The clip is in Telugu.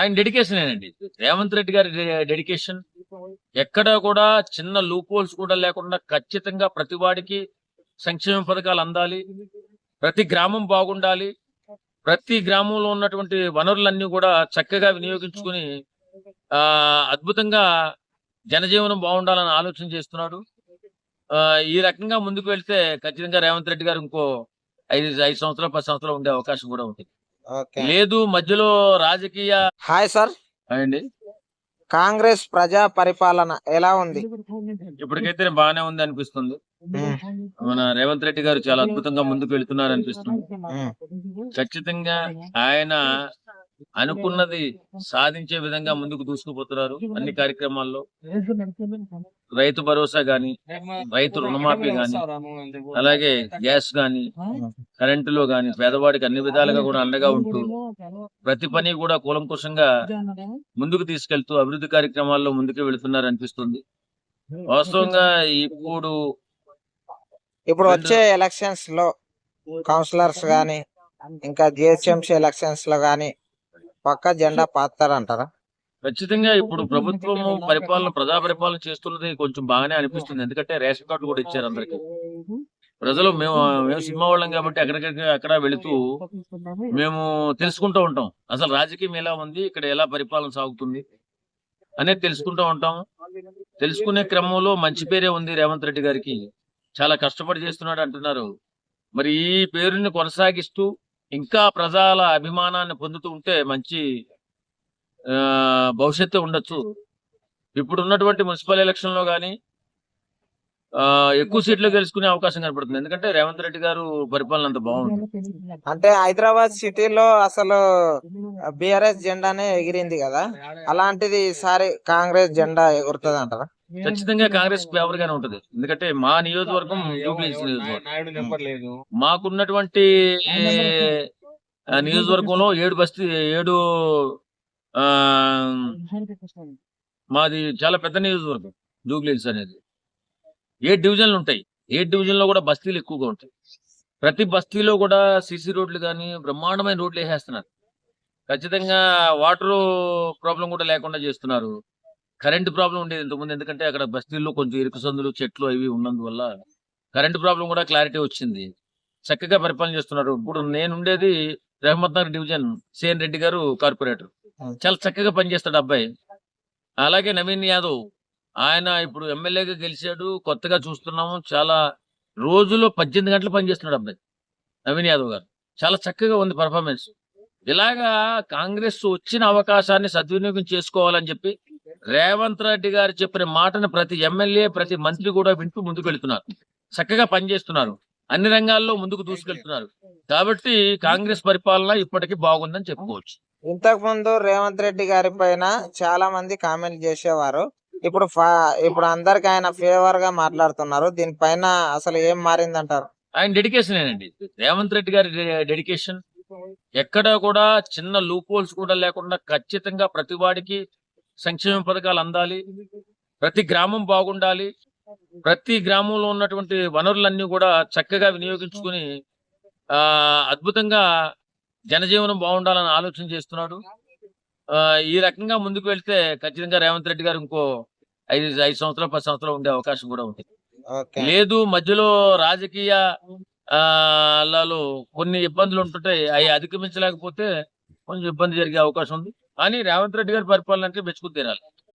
ఆయన డెడికేషన్ ఏనండి? రేవంత్ రెడ్డి గారి డెడికేషన్ ఎక్కడ కూడా చిన్న లూప్ హోల్స్ కూడా లేకుండా ఖచ్చితంగా ప్రతి వాడికి సంక్షేమ పథకాలు అందాలి. ప్రతి గ్రామం బాగుండాలి. ప్రతి గ్రామంలో ఉన్నటువంటి వనరులన్నీ కూడా చక్కగా వినియోగించుకుని ఆ అద్భుతంగా జనజీవనం బాగుండాలని ఆలోచన చేస్తున్నాడు. ఈ రకంగా ముందుకు వెళ్తే ఖచ్చితంగా రేవంత్ రెడ్డి గారు ఇంకో ఐదు ఐదు సంవత్సరాలు పది సంవత్సరాలు ఉండే అవకాశం కూడా ఉంటుంది. లేదు మధ్యలో రాజకీయ హాయ్ సార్. అండి కాంగ్రెస్ ప్రజా పరిపాలన ఎలా ఉంది? ఇప్పటికైతే బాగానే ఉంది అనిపిస్తుంది. మన రేవంత్ రెడ్డి గారు చాలా అద్భుతంగా ముందుకు వెళ్తున్నారు అనిపిస్తుంది. ఖచ్చితంగా ఆయన అనుకున్నది సాధించే విధంగా ముందుకు దూసుకుపోతున్నారు అన్ని కార్యక్రమాల్లో. రైతు భరోసా గాని రైతు రుణమాఫీ గాని అలాగే గ్యాస్ గాని కరెంటులో గాని పేదవాడికి అన్ని విధాలుగా కూడా అండగా ఉంటూ ప్రతి పని కూడా కూలంకుషంగా ముందుకు తీసుకెళ్తూ అభివృద్ధి కార్యక్రమాల్లో ముందుకు వెళుతున్నారు అనిపిస్తుంది. వాస్తవంగా ఇప్పుడు ఇప్పుడు వచ్చే ఎలక్షన్స్లో కౌన్సిలర్స్ గాని ఇంకా జిహెచ్ఎంసీ ఎలక్షన్స్లో గాని పక్క జెండా పాతారంటారా? ఖచ్చితంగా ఇప్పుడు ప్రభుత్వం పరిపాలన ప్రజా పరిపాలన చేస్తున్నది కొంచెం బాగానే అనిపిస్తుంది. ఎందుకంటే రేషన్ కార్డులు కూడా ఇచ్చారు అందరికి. ప్రజలు మేము మేము సినిమా వాళ్ళం కాబట్టి ఎక్కడికక్కడ అక్కడ వెళుతూ మేము తెలుసుకుంటూ ఉంటాం. అసలు రాజకీయం ఎలా ఉంది? ఇక్కడ ఎలా పరిపాలన సాగుతుంది? అనేది తెలుసుకుంటూ ఉంటాం తెలుసుకునే క్రమంలో మంచి పేరే ఉంది రేవంత్ రెడ్డి గారికి. చాలా కష్టపడి చేస్తున్నాడు అంటున్నారు. మరి ఈ పేరుని కొనసాగిస్తూ ఇంకా ప్రజల అభిమానాన్ని పొందుతూ ఉంటే మంచి భవిష్యత్తు ఉండొచ్చు. ఇప్పుడు ఉన్నటువంటి మున్సిపల్ ఎలక్షన్లో గానీ ఆ, ఎక్కువ సీట్లు గెలుచుకునే అవకాశం కనపడుతుంది. ఎందుకంటే రేవంత్ రెడ్డి గారు పరిపాలన అంత బాగుంది. అంటే హైదరాబాద్ సిటీలో అసలు బిఆర్ఎస్ జెండానే ఎగిరింది కదా. అలాంటిది ఈసారి కాంగ్రెస్ జెండా ఎగురుతుంది అంటారా ఖచ్చితంగా కాంగ్రెస్ ఫేవర్ గానే ఉంటది. ఎందుకంటే మా నియోజకవర్గం నియోజకవర్గం మాకున్నటువంటి నియోజకవర్గంలో ఏడు బస్తీ ఏడు మాది చాలా పెద్ద నియోజకవర్గం జూబ్లీహిల్స్ అనేది. ఏడు డివిజన్లు ఉంటాయి. ఏడు డివిజన్లో కూడా బస్తీలు ఎక్కువగా ఉంటాయి. ప్రతి బస్తీలో కూడా సిసి రోడ్లు కానీ బ్రహ్మాండమైన రోడ్లు వేసేస్తున్నారు. ఖచ్చితంగా వాటర్ ప్రాబ్లం కూడా లేకుండా చేస్తున్నారు. కరెంట్ ప్రాబ్లం ఉండేది ఇంతకుముందు ఎందుకంటే అక్కడ బస్తీల్లో కొంచెం ఇరుకు సందులు చెట్లు అవి ఉన్నందువల్ల కరెంట్ ప్రాబ్లం కూడా క్లారిటీ వచ్చింది. చక్కగా పరిపాలన చేస్తున్నారు. ఇప్పుడు నేను ఉండేది రహమత్ నగర్ డివిజన్ సేన్ రెడ్డి గారు కార్పొరేటర్. చాలా చక్కగా పనిచేస్తాడు అబ్బాయి. అలాగే నవీన్ యాదవ్ ఆయన ఇప్పుడు ఎమ్మెల్యేగా గెలిచాడు కొత్తగా చూస్తున్నాము చాలా రోజులో పద్దెనిమిది గంటలు పనిచేస్తున్నాడు అబ్బాయి నవీన్ యాదవ్ గారు. చాలా చక్కగా ఉంది పర్ఫార్మెన్స్ ఇలాగా కాంగ్రెస్ వచ్చిన అవకాశాన్ని సద్వినియోగం చేసుకోవాలని చెప్పి రేవంత్ రెడ్డి గారు చెప్పిన మాటను ప్రతి ఎమ్మెల్యే ప్రతి మంత్రి కూడా వింటూ ముందుకు వెళ్తున్నారు. చక్కగా పనిచేస్తున్నారు. అన్ని రంగాల్లో ముందుకు దూసుకెళ్తున్నారు. కాబట్టి కాంగ్రెస్ పరిపాలన ఇప్పటికీ బాగుందని చెప్పుకోవచ్చు. ఇంతకు ముందు రేవంత్ రెడ్డి గారి పైన చాలా మంది కామెంట్ చేసేవారు. ఇప్పుడు ఇప్పుడు అందరికి ఆయన ఫేవర్గా మాట్లాడుతున్నారు. దీనిపైన అసలు ఏం మారిందంటారు? ఆయన డెడికేషన్ ఏనండి. రేవంత్ రెడ్డి గారి డెడికేషన్ ఎక్కడ కూడా చిన్న లూప్ హోల్స్ కూడా లేకుండా ఖచ్చితంగా ప్రతి వాడికి సంక్షేమ పథకాలు అందాలి. ప్రతి గ్రామం బాగుండాలి. ప్రతి గ్రామంలో ఉన్నటువంటి వనరులన్నీ కూడా చక్కగా వినియోగించుకుని ఆ అద్భుతంగా జనజీవనం బాగుండాలని ఆలోచన చేస్తున్నాడు. ఆ ఈ రకంగా ముందుకు వెళ్తే ఖచ్చితంగా రేవంత్ రెడ్డి గారు ఇంకో ఐదు ఐదు సంవత్సరాలు పది సంవత్సరాలు ఉండే అవకాశం కూడా ఓకే. లేదు మధ్యలో రాజకీయ ఆ లలో కొన్ని ఇబ్బందులు ఉంటుంటాయి అవి అధిగమించలేకపోతే కొంచెం ఇబ్బంది జరిగే అవకాశం ఉంది. కానీ రేవంత్ రెడ్డి గారి పరిపాలన అంటే మెచ్చుకు తీరాలి.